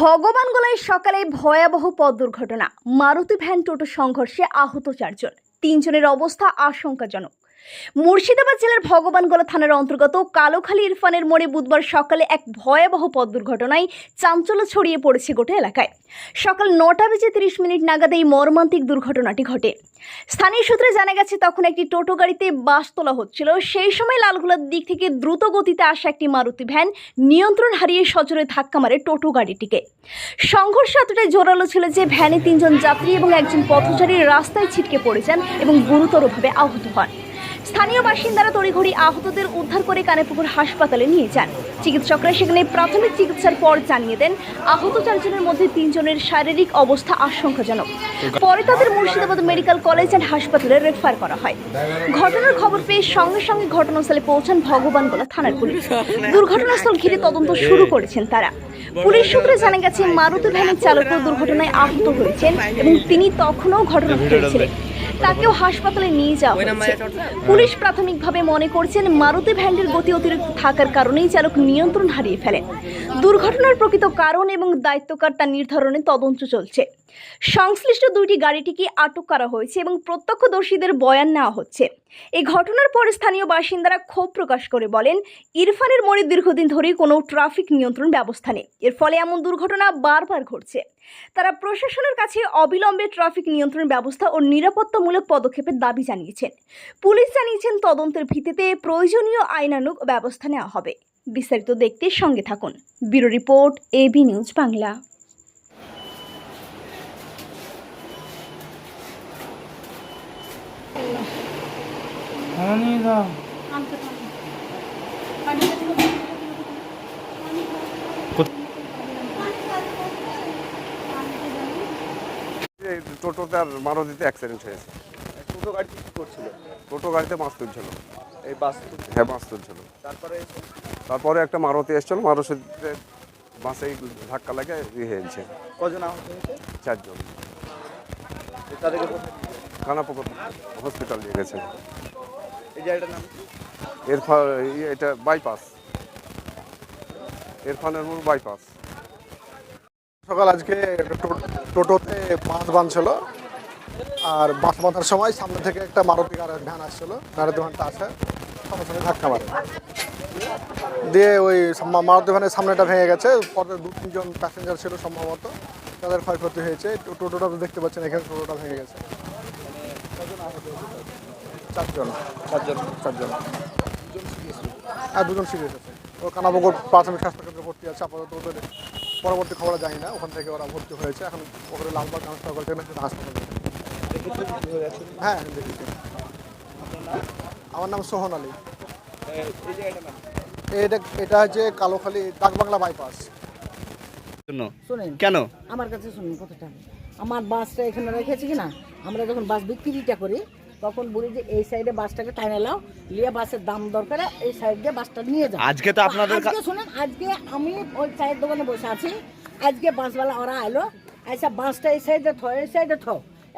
ভগবান গোলায় সকালে ভয়াবহ পথ দুর্ঘটনা। মারুতি ভ্যান টোটো সংঘর্ষে আহত চারজন। তিনজনের অবস্থা আশঙ্কাজনক। মুর্শিদাবাদ জেলার ভগবানগোলা থানার অন্তর্গত কালোখালী ইরফানের মোড়ে বুধবার সকালে এক ভয়াবহ পথ দুর্ঘটনায় চাঞ্চল্য ছড়িয়ে পড়েছে গোটা এলাকায়। সকাল নটা বেজে তিরিশ মিনিট নাগাদ এই মর্মান্তিক দুর্ঘটনাটি ঘটে। স্থানীয় সূত্রে জানা গেছে, তখন একটি টোটো গাড়িতে বাস তোলা হচ্ছিল। সেই সময় লালগোলার দিক থেকে দ্রুত গতিতে আসা একটি মারুতি ভ্যান নিয়ন্ত্রণ হারিয়ে সজোরে ধাক্কা মারে টোটো গাড়িটিকে। সংঘর্ষ এতটাই জোরালো ছিল যে ভ্যানে তিনজন যাত্রী এবং একজন পথচারী রাস্তায় ছিটকে পড়ে যান এবং গুরুতরভাবে আহত হন। স্থানীয় বাসিন্দারা তড়িঘড়ি আহতদের উদ্ধার করে কানেপুকুর হাসপাতালে নিয়ে যান। চিকিৎসকরা সেখানে প্রাথমিক চিকিৎসার পর জানিয়ে দেন, আহত চারজনের মধ্যে তিনজনের শারীরিক অবস্থা আশঙ্কাজনক। পরে তাদের মুর্শিদাবাদ মেডিকেল কলেজ অ্যান্ড হাসপাতালে রেফার করা হয়। ঘটনার খবর পেয়ে সঙ্গে সঙ্গে ঘটনাস্থলে পৌঁছান ভগবানগোলা থানার পুলিশ। দুর্ঘটনাস্থল ঘিরে তদন্ত শুরু করেছেন তারা। পুলিশ সূত্রে জানা গেছে, মারুতি ভ্যানের চালকও দুর্ঘটনায় আহত হয়েছেন এবং তিনি তখনও ঘটনা ছিলেন। তাকেও হাসপাতালে নিয়ে যাওয়া হয়েছে পুলিশ প্রাথমিকভাবে মনে করছেন মারুতি ভ্যানটির গতি অতিরিক্ত থাকার কারণেই চালক নিয়ন্ত্রণ হারিয়ে ফেলেন। দুর্ঘটনার প্রকৃত কারণ এবং দায়িত্বকার তা নির্ধারণে তদন্ত চলছে। সংশ্লিষ্ট দুইটি গাড়িটিকে আটক করা হয়েছে এবং প্রত্যক্ষদর্শীদের বয়ান নেওয়া হচ্ছে। এই ঘটনার পর স্থানীয় বাসিন্দারা ক্ষোভ প্রকাশ করে বলেন, ইরফানের মোড়ে দীর্ঘদিন ধরেই কোনো ট্রাফিক নিয়ন্ত্রণ ব্যবস্থা নেই। এর ফলে এমন দুর্ঘটনা বারবার ঘটছে। তারা প্রশাসনের কাছে অবিলম্বে ট্রাফিক নিয়ন্ত্রণ ব্যবস্থা ও নিরাপত্তামূলক পদক্ষেপের দাবি জানিয়েছেন। পুলিশ জানিয়েছেন, তদন্তের ভিত্তিতে প্রয়োজনীয় আইনানুগ ব্যবস্থা নেওয়া হবে। বিস্তারিত দেখতে সঙ্গে থাকুন। Bureau report AB news Bangla. যাও এই টোটোতে আর মারুতিতে অ্যাক্সিডেন্ট হয়েছে। টোটো গাড়ি কি করছিল? টোটো গাড়িতে মাছ তুলছিল। এই বাস হ্যাঁ মাছ তুলছিল। তারপরে? তারপরে একটা মারুতি এসছিল মারুতিতে বাসে ধাক্কা লাগে ইয়ে হয়েছে কজন আহত হয়েছে? চারজন। তাদেরকে কোথায়? কানাপুকুর হসপিটাল নিয়ে গেছেন এই জায়গাটার নাম? এটা বাইপাস এরফানের মূল বাইপাস সকাল আজকে টোটোতে মাছ বাঁধছিল আর মাছ বাঁধার সময় সামনে থেকে একটা মারুতি গাড়ি ভ্যান আসছিল। মারুতি ভ্যানটা আসে সঙ্গে সঙ্গে ধাক্কা মারে। দিয়ে ওই মারুতি ভ্যানের সামনেটা ভেঙে গেছে। পরে দু তিনজন প্যাসেঞ্জার ছিল সম্ভবত। তাদের ক্ষয়ক্ষতি হয়েছে। টোটোটা দেখতে পাচ্ছেন, এখানে টোটোটা ভেঙে গেছে। চারজন চারজন চারজন। আর দুজন সিরিয়াস আছে। ও কানাবগর প্রাথমিক স্বাস্থ্যকেন্দ্রে ভর্তি আছে আপাতত ওদের পরবর্তী খবর জানি না। ওখান থেকে ওরা ভর্তি হয়েছে। এখন ওখানে লালবাগ ট্রান্সফার করেছে কি হ্যাঁ আমি দেখেছি। আমার নাম সোহন আলী? এটা এটা হচ্ছে কালোখালী ডাকবাংলা বাইপাস শোনেন কেন? আমার কাছে শুনুন কথাটা। আমার বাসটা এখানে রেখেছি কি না আমরা যখন বাস বিক্রিটা করি তখন বলি যে এই সাইডে বাসটাকে টাইনে লাও নিয়ে বাসের দাম দরকার এই সাইড দিয়ে বাসটা নিয়ে যাও। আজকে তো আপনাদের আজকে শুনেন আজকে আমি ওই চায়ের দোকানে বসে আছি আজকে বাসওয়ালা ওরা এলো আচ্ছা বাসটা এই সাইডে থ এই সাইডে থ।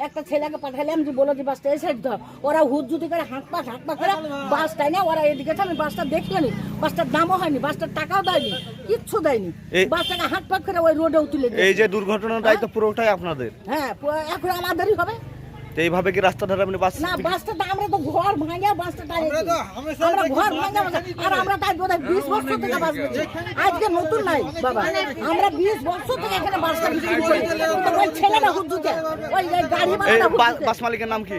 একটা ছেলেকে পাঠালাম যে বলো যে বাসটা এই সাইড ধর ওরা হুট জুতি করে হাঁক পাক হাঁক পাক করে বাস টাইনে ওরা এদিকে আমি বাসটা দেখিনি বাসটার দামও হয়নি বাসটার টাকাও দেয়নি কিচ্ছু দেয়নি। বাসটাকে হাঁক পাক করে ওই রোডেও তুলে দিয়ে এই যে দুর্ঘটনার দায়িত্ব পুরোটাই আপনাদের। হ্যাঁ এখন আমাদেরই হবে। তো এইভাবে কি রাস্তা ধারে আপনি বাস না বাসটা তো আমরা তো ঘর ভাঙা বাসটা টাইনি আমরা ঘর ভাঙা আর আমরা তাই বোধ হয় বিশ বছর থেকে বাস আজকে নতুন নাই বাবা। আমরা বিশ বছর থেকে এখানে বাসটা বিক্রি করি ওই ছেলেটা হুজুকে ওই ওই গাড়ি বাস মালিকের নাম কি?